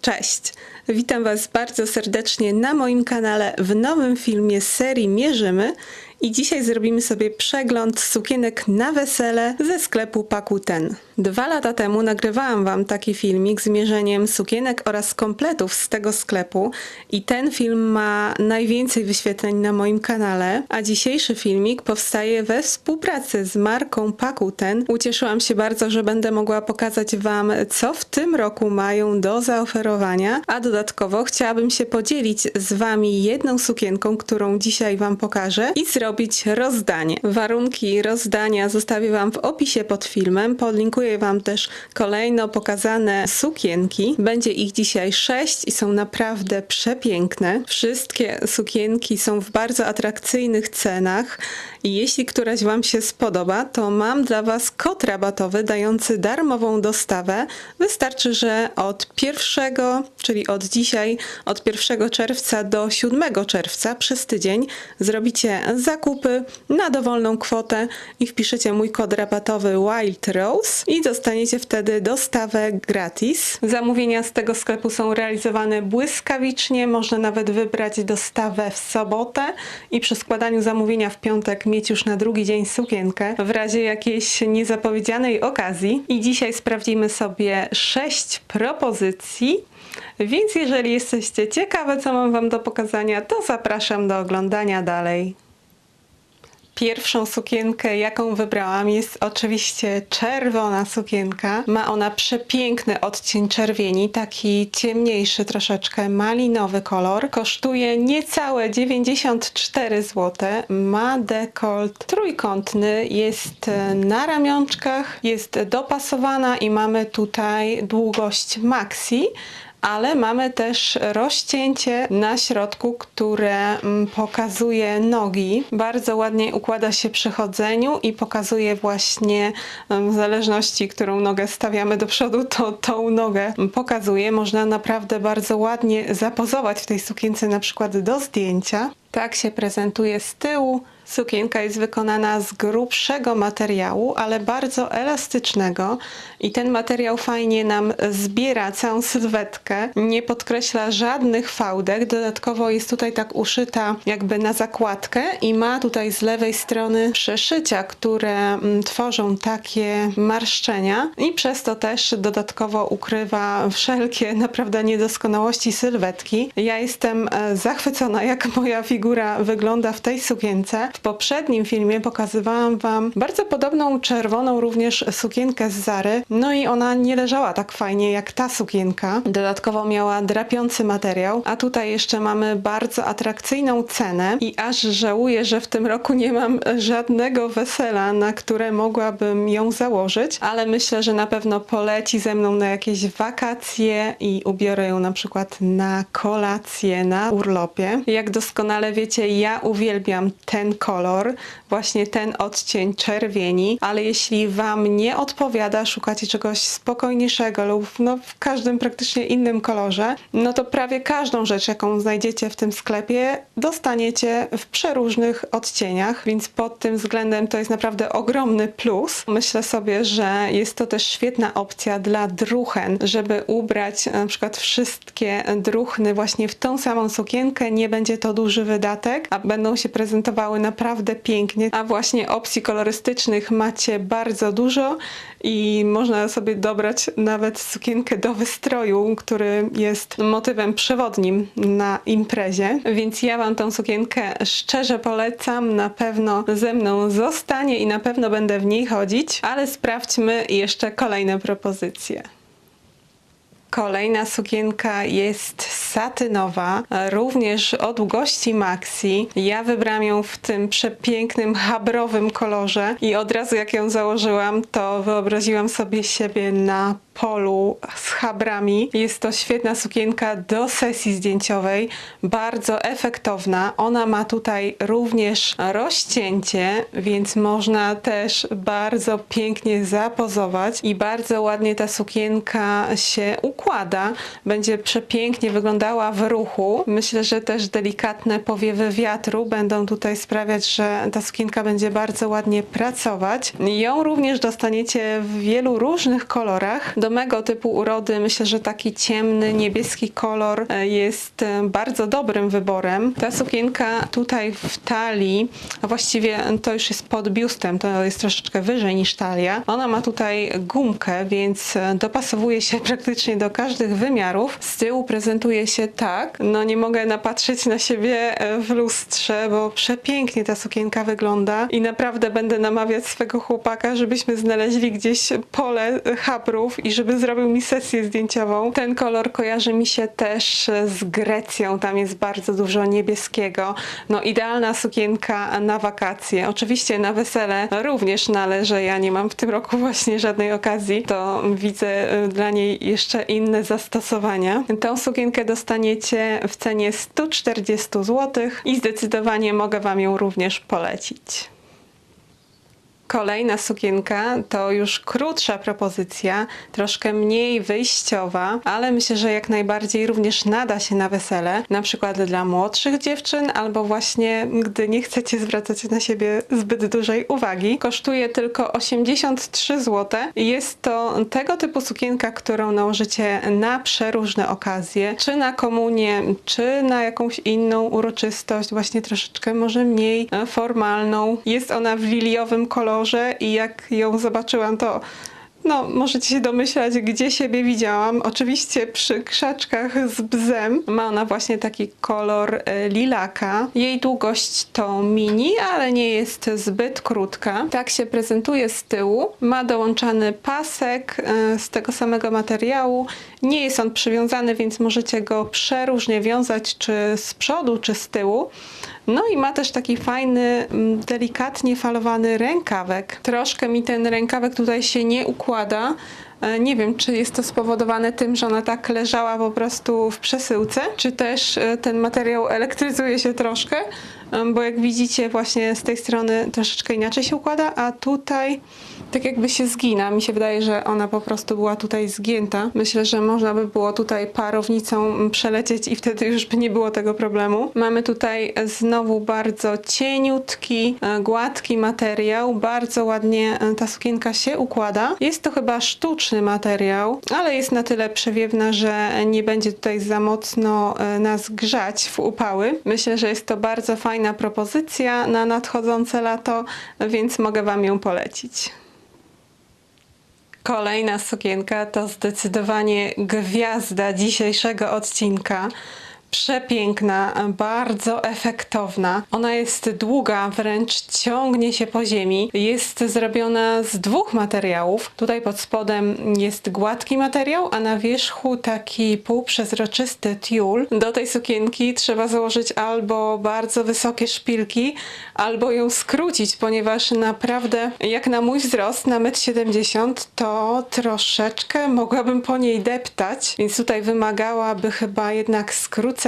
Cześć! Witam Was bardzo serdecznie na moim kanale w nowym filmie serii Mierzymy i dzisiaj zrobimy sobie przegląd sukienek na wesele ze sklepu Pakuten. Dwa lata temu nagrywałam Wam taki filmik z mierzeniem sukienek oraz kompletów z tego sklepu i ten film ma najwięcej wyświetleń na moim kanale, a dzisiejszy filmik powstaje we współpracy z marką Pakuten. Ucieszyłam się bardzo, że będę mogła pokazać Wam, co w tym roku mają do zaoferowania, a dodatkowo chciałabym się podzielić z Wami jedną sukienką, którą dzisiaj Wam pokażę i zrobić rozdanie. Warunki rozdania zostawię Wam w opisie pod filmem, podlinkuję Wam też kolejno pokazane sukienki. Będzie ich dzisiaj sześć i są naprawdę przepiękne. Wszystkie sukienki są w bardzo atrakcyjnych cenach i jeśli któraś Wam się spodoba, to mam dla Was kod rabatowy dający darmową dostawę. Wystarczy, że od pierwszego, czyli od dzisiaj, od 1 czerwca do 7 czerwca przez tydzień zrobicie zakupy na dowolną kwotę i wpiszecie mój kod rabatowy Wild Rose i dostaniecie wtedy dostawę gratis. Zamówienia z tego sklepu są realizowane błyskawicznie, można nawet wybrać dostawę w sobotę i przy składaniu zamówienia w piątek mieć już na drugi dzień sukienkę w razie jakiejś niezapowiedzianej okazji. I dzisiaj sprawdzimy sobie sześć propozycji. Więc jeżeli jesteście ciekawe, co mam Wam do pokazania, to zapraszam do oglądania dalej. Pierwszą sukienkę, jaką wybrałam, jest oczywiście czerwona sukienka. Ma ona przepiękny odcień czerwieni, taki ciemniejszy troszeczkę, malinowy kolor. Kosztuje niecałe 94 zł. Ma dekolt trójkątny, jest na ramionczkach, jest dopasowana i mamy tutaj długość maxi ale mamy też rozcięcie na środku, które mm, pokazuje nogi. Bardzo ładnie układa się przy chodzeniu i pokazuje właśnie mm, w zależności, którą nogę stawiamy do przodu, to tą nogę pokazuje. Można naprawdę bardzo ładnie zapozować w tej sukience na przykład do zdjęcia. Tak się prezentuje z tyłu. Sukienka jest wykonana z grubszego materiału, ale bardzo elastycznego i ten materiał fajnie nam zbiera całą sylwetkę, nie podkreśla żadnych fałdek, dodatkowo jest tutaj tak uszyta jakby na zakładkę i ma tutaj z lewej strony przeszycia, które mm, tworzą takie marszczenia i przez to też dodatkowo ukrywa wszelkie naprawdę niedoskonałości sylwetki. Ja jestem e, zachwycona jak moja figura wygląda w tej sukience. W poprzednim filmie pokazywałam Wam bardzo podobną czerwoną również sukienkę z Zary, no i ona nie leżała tak fajnie jak ta sukienka. Dodatkowo miała drapiący materiał, a tutaj jeszcze mamy bardzo atrakcyjną cenę. I aż żałuję, że w tym roku nie mam żadnego wesela, na które mogłabym ją założyć, ale myślę, że na pewno poleci ze mną na jakieś wakacje i ubiorę ją na przykład na kolację, na urlopie. Jak doskonale wiecie, ja uwielbiam ten kolor kolor, właśnie ten odcień czerwieni, ale jeśli Wam nie odpowiada, szukacie czegoś spokojniejszego lub no, w każdym praktycznie innym kolorze, no to prawie każdą rzecz, jaką znajdziecie w tym sklepie, dostaniecie w przeróżnych odcieniach, więc pod tym względem to jest naprawdę ogromny plus. Myślę sobie, że jest to też świetna opcja dla druchen, żeby ubrać na przykład wszystkie druchny właśnie w tą samą sukienkę, nie będzie to duży wydatek, a będą się prezentowały naprawdę naprawdę pięknie, a właśnie opcji kolorystycznych macie bardzo dużo i można sobie dobrać nawet sukienkę do wystroju, który jest motywem przewodnim na imprezie. Więc ja Wam tą sukienkę szczerze polecam, na pewno ze mną zostanie i na pewno będę w niej chodzić, ale sprawdźmy jeszcze kolejne propozycje. Kolejna sukienka jest satynowa, również o długości maxi. Ja wybrałam ją w tym przepięknym, habrowym kolorze i od razu jak ją założyłam, to wyobraziłam sobie siebie na polu z habrami. Jest to świetna sukienka do sesji zdjęciowej, bardzo efektowna. Ona ma tutaj również rozcięcie, więc można też bardzo pięknie zapozować i bardzo ładnie ta sukienka się układa. Będzie przepięknie wyglądała w ruchu. Myślę, że też delikatne powiewy wiatru będą tutaj sprawiać, że ta sukienka będzie bardzo ładnie pracować. Ją również dostaniecie w wielu różnych kolorach. Do mego typu urody myślę, że taki ciemny, niebieski kolor e, jest e, bardzo dobrym wyborem. Ta sukienka tutaj w talii, a właściwie to już jest pod biustem, to jest troszeczkę wyżej niż talia. Ona ma tutaj gumkę, więc e, dopasowuje się praktycznie do każdych wymiarów. Z tyłu prezentuje się tak, no nie mogę napatrzeć na siebie w lustrze, bo przepięknie ta sukienka wygląda i naprawdę będę namawiać swego chłopaka, żebyśmy znaleźli gdzieś pole habrów i żeby zrobił mi sesję zdjęciową. Ten kolor kojarzy mi się też z Grecją, tam jest bardzo dużo niebieskiego. No idealna sukienka na wakacje. Oczywiście na wesele również należy, ja nie mam w tym roku właśnie żadnej okazji, to widzę e, dla niej jeszcze inne zastosowania. Tą sukienkę dostaniecie w cenie 140 zł i zdecydowanie mogę Wam ją również polecić. Kolejna sukienka to już krótsza propozycja, troszkę mniej wyjściowa, ale myślę, że jak najbardziej również nada się na wesele, na przykład dla młodszych dziewczyn, albo właśnie gdy nie chcecie zwracać na siebie zbyt dużej uwagi. Kosztuje tylko 83 zł. Jest to tego typu sukienka, którą nałożycie na przeróżne okazje, czy na komunię, czy na jakąś inną uroczystość, właśnie troszeczkę może mniej e, formalną. Jest ona w liliowym kolorze i jak ją zobaczyłam, to no, możecie się domyślać, gdzie siebie widziałam. Oczywiście przy krzaczkach z bzem. Ma ona właśnie taki kolor e, lilaka. Jej długość to mini, ale nie jest zbyt krótka. Tak się prezentuje z tyłu. Ma dołączany pasek e, z tego samego materiału. Nie jest on przywiązany, więc możecie go przeróżnie wiązać, czy z przodu, czy z tyłu. No i ma też taki fajny, delikatnie falowany rękawek. Troszkę mi ten rękawek tutaj się nie układa. E, Nie wiem, czy jest to spowodowane tym, że ona tak leżała po prostu w przesyłce, czy też e, ten materiał elektryzuje się troszkę, bo jak widzicie właśnie z tej strony troszeczkę inaczej się układa, a tutaj tak jakby się zgina. Mi się wydaje, że ona po prostu była tutaj zgięta. Myślę, że można by było tutaj parownicą przelecieć i wtedy już by nie było tego problemu. Mamy tutaj znowu bardzo cieniutki, e, gładki materiał. Bardzo ładnie e, ta sukienka się układa. Jest to chyba sztuczny materiał, ale jest na tyle przewiewna, że nie będzie tutaj za mocno e, nas grzać w upały. Myślę, że jest to bardzo fajna propozycja na nadchodzące lato, więc mogę Wam ją polecić. Kolejna sukienka to zdecydowanie gwiazda dzisiejszego odcinka. Przepiękna, bardzo efektowna. Ona jest długa, wręcz ciągnie się po ziemi. Jest zrobiona z dwóch materiałów. Tutaj pod spodem jest gładki materiał, a na wierzchu taki półprzezroczysty tiul. Do tej sukienki trzeba założyć albo bardzo wysokie szpilki, albo ją skrócić, ponieważ naprawdę jak na mój wzrost, na 1,70 m, to troszeczkę mogłabym po niej deptać, więc tutaj wymagałaby chyba jednak skrócenia.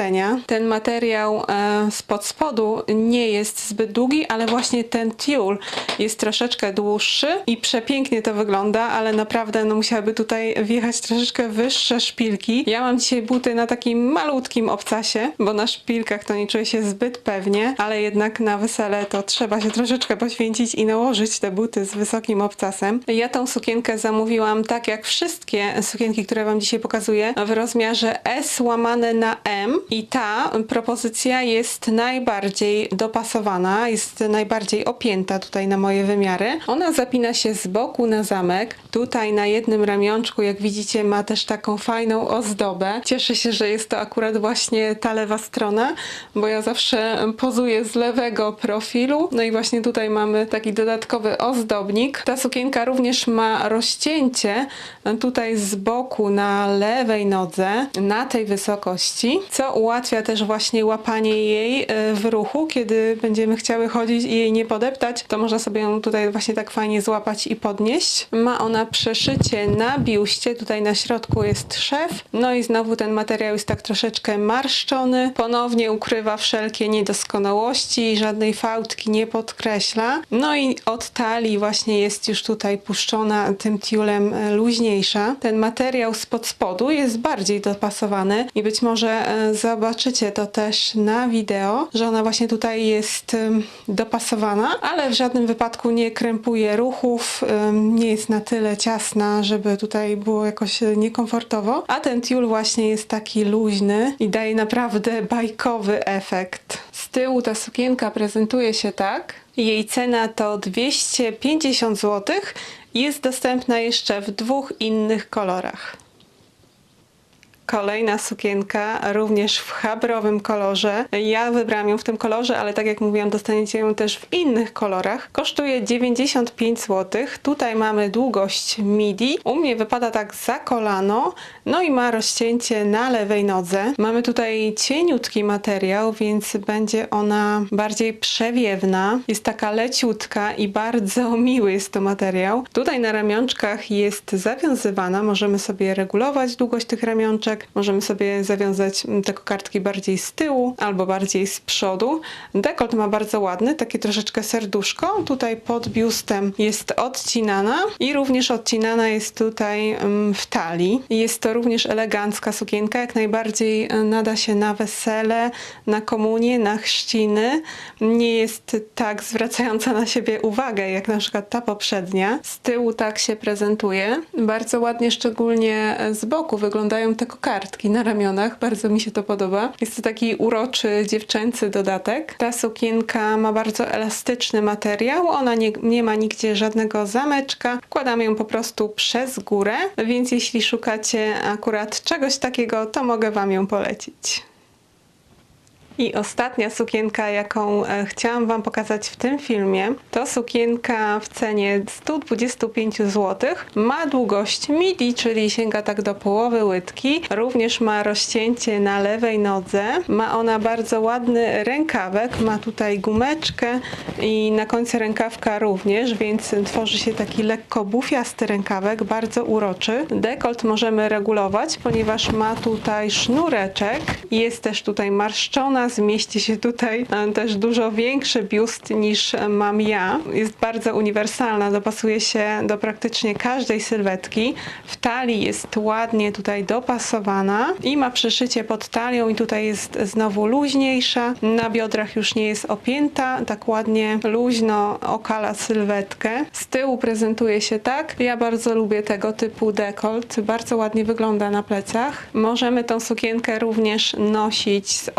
Ten materiał e, spod spodu nie jest zbyt długi, ale właśnie ten tiul jest troszeczkę dłuższy i przepięknie to wygląda, ale naprawdę no, musiałaby tutaj wjechać troszeczkę wyższe szpilki. Ja mam dzisiaj buty na takim malutkim obcasie, bo na szpilkach to nie czuję się zbyt pewnie, ale jednak na wesele to trzeba się troszeczkę poświęcić i nałożyć te buty z wysokim obcasem. Ja tą sukienkę zamówiłam tak jak wszystkie sukienki, które wam dzisiaj pokazuję, w rozmiarze S łamane na M i ta propozycja jest najbardziej dopasowana, jest najbardziej opięta tutaj na moje wymiary. Ona zapina się z boku na zamek. Tutaj na jednym ramionczku, jak widzicie, ma też taką fajną ozdobę. Cieszę się, że jest to akurat właśnie ta lewa strona, bo ja zawsze pozuję z lewego profilu. No i właśnie tutaj mamy taki dodatkowy ozdobnik. Ta sukienka również ma rozcięcie tutaj z boku na lewej nodze, na tej wysokości, co ułatwia też właśnie łapanie jej e, w ruchu, kiedy będziemy chciały chodzić i jej nie podeptać, to można sobie ją tutaj właśnie tak fajnie złapać i podnieść. Ma ona przeszycie na biuście, tutaj na środku jest szef, no i znowu ten materiał jest tak troszeczkę marszczony, ponownie ukrywa wszelkie niedoskonałości, żadnej fałdki nie podkreśla. No i od talii właśnie jest już tutaj puszczona tym tiulem e, luźniejsza. Ten materiał spod spodu jest bardziej dopasowany i być może e, zobaczycie to też na wideo, że ona właśnie tutaj jest dopasowana, ale w żadnym wypadku nie krępuje ruchów, nie jest na tyle ciasna, żeby tutaj było jakoś e, niekomfortowo, a ten tiul właśnie jest taki luźny i daje naprawdę bajkowy efekt. Z tyłu ta sukienka prezentuje się tak. Jej cena to 250 zł. Jest dostępna jeszcze w dwóch innych kolorach. Kolejna sukienka, również w chabrowym kolorze. Ja wybrałam ją w tym kolorze, ale tak jak mówiłam, dostaniecie ją też w innych kolorach. Kosztuje 95 zł. Tutaj mamy długość midi. U mnie wypada tak za kolano, no i ma rozcięcie na lewej nodze. Mamy tutaj cieniutki materiał, więc będzie ona bardziej przewiewna. Jest taka leciutka i bardzo miły jest to materiał. Tutaj na ramionczkach jest zawiązywana. Możemy sobie regulować długość tych ramionczek. Możemy sobie zawiązać mm, te kokardki bardziej z tyłu albo bardziej z przodu. Dekolt ma bardzo ładny, takie troszeczkę serduszko. Tutaj pod biustem jest odcinana i również odcinana jest tutaj mm, w talii. Jest to również elegancka sukienka, jak najbardziej e, nada się na wesele, na komunie, na chrzciny. Nie jest tak zwracająca na siebie uwagę, jak na przykład ta poprzednia. Z tyłu tak się prezentuje. Bardzo ładnie, szczególnie z boku wyglądają te kokardki na ramionach. Bardzo mi się to podoba. Jest to taki uroczy, dziewczęcy dodatek. Ta sukienka ma bardzo elastyczny materiał. Ona nie, nie ma nigdzie żadnego zameczka. Wkładamy ją po prostu przez górę, więc jeśli szukacie akurat czegoś takiego, to mogę Wam ją polecić. I ostatnia sukienka, jaką e, chciałam Wam pokazać w tym filmie, to sukienka w cenie 125 zł. Ma długość midi, czyli sięga tak do połowy łydki. Również ma rozcięcie na lewej nodze. Ma ona bardzo ładny rękawek. Ma tutaj gumeczkę i na końcu rękawka również, więc tworzy się taki lekko bufiasty rękawek, bardzo uroczy. Dekolt możemy regulować, ponieważ ma tutaj sznureczek. Jest też tutaj marszczona zmieści się tutaj e, też dużo większy biust niż mam ja. Jest bardzo uniwersalna, dopasuje się do praktycznie każdej sylwetki. W talii jest ładnie tutaj dopasowana i ma przyszycie pod talią i tutaj jest znowu luźniejsza. Na biodrach już nie jest opięta, tak ładnie luźno okala sylwetkę. Z tyłu prezentuje się tak. Ja bardzo lubię tego typu dekolt. Bardzo ładnie wygląda na plecach. Możemy tą sukienkę również nosić z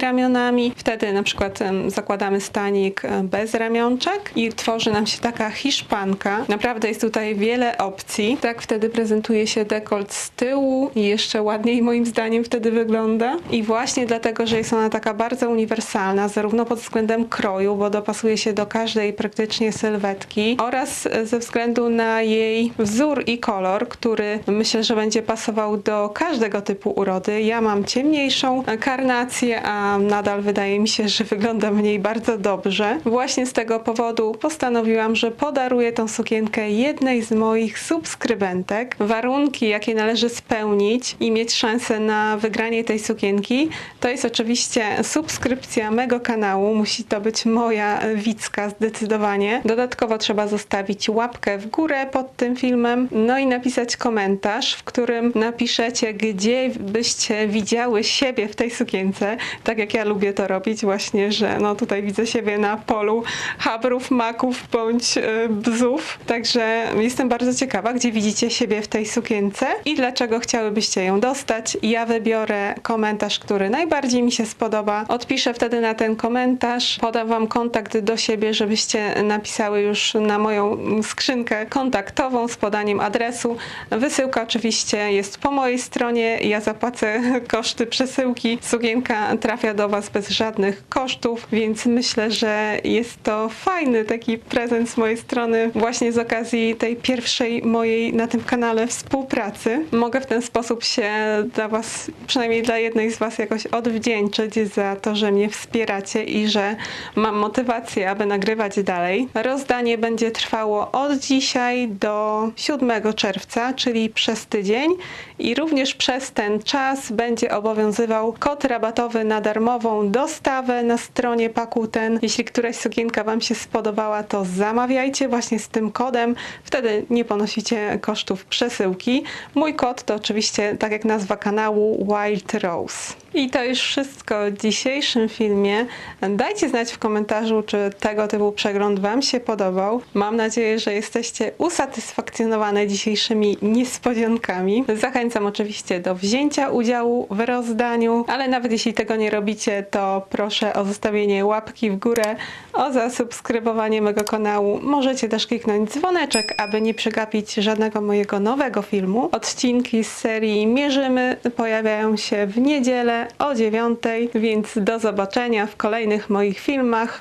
ramionami. Wtedy na przykład zakładamy stanik e, bez ramionczek i tworzy nam się taka hiszpanka. Naprawdę jest tutaj wiele opcji. Tak wtedy prezentuje się dekolt z tyłu i jeszcze ładniej moim zdaniem wtedy wygląda. I właśnie dlatego, że jest ona taka bardzo uniwersalna, zarówno pod względem kroju, bo dopasuje się do każdej praktycznie sylwetki oraz ze względu na jej wzór i kolor, który myślę, że będzie pasował do każdego typu urody. Ja mam ciemniejszą karnację, a nadal wydaje mi się, że wygląda w niej bardzo dobrze. Właśnie z tego powodu postanowiłam, że podaruję tą sukienkę jednej z moich subskrybentek. Warunki, jakie należy spełnić i mieć szansę na wygranie tej sukienki, to jest oczywiście subskrypcja mego kanału. Musi to być moja wicka zdecydowanie. Dodatkowo trzeba zostawić łapkę w górę pod tym filmem, no i napisać komentarz, w którym napiszecie, gdzie byście widziały siebie w tej sukience tak jak ja lubię to robić właśnie, że no tutaj widzę siebie na polu habrów, maków bądź y, bzów. Także jestem bardzo ciekawa, gdzie widzicie siebie w tej sukience i dlaczego chciałybyście ją dostać. Ja wybiorę komentarz, który najbardziej mi się spodoba. Odpiszę wtedy na ten komentarz, podam wam kontakt do siebie, żebyście napisały już na moją skrzynkę kontaktową z podaniem adresu. Wysyłka oczywiście jest po mojej stronie. Ja zapłacę koszty przesyłki. Sukienka trafia do Was bez żadnych kosztów, więc myślę, że jest to fajny taki prezent z mojej strony właśnie z okazji tej pierwszej mojej na tym kanale współpracy. Mogę w ten sposób się dla Was, przynajmniej dla jednej z Was jakoś odwdzięczyć za to, że mnie wspieracie i że mam motywację, aby nagrywać dalej. Rozdanie będzie trwało od dzisiaj do 7 czerwca, czyli przez tydzień i również przez ten czas będzie obowiązywał kod rabatowy na darmową dostawę na stronie Pakuten. Jeśli któraś sukienka Wam się spodobała, to zamawiajcie właśnie z tym kodem. Wtedy nie ponosicie kosztów przesyłki. Mój kod to oczywiście, tak jak nazwa kanału, Wild Rose. I to już wszystko w dzisiejszym filmie. Dajcie znać w komentarzu, czy tego typu przegląd Wam się podobał. Mam nadzieję, że jesteście usatysfakcjonowane dzisiejszymi niespodziankami. Zachęcam oczywiście do wzięcia udziału w rozdaniu, ale nawet jeśli tego nie robicie, to proszę o zostawienie łapki w górę, o zasubskrybowanie mego kanału. Możecie też kliknąć dzwoneczek, aby nie przegapić żadnego mojego nowego filmu. Odcinki z serii Mierzymy pojawiają się w niedzielę o 9, więc do zobaczenia w kolejnych moich filmach.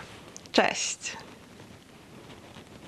Cześć!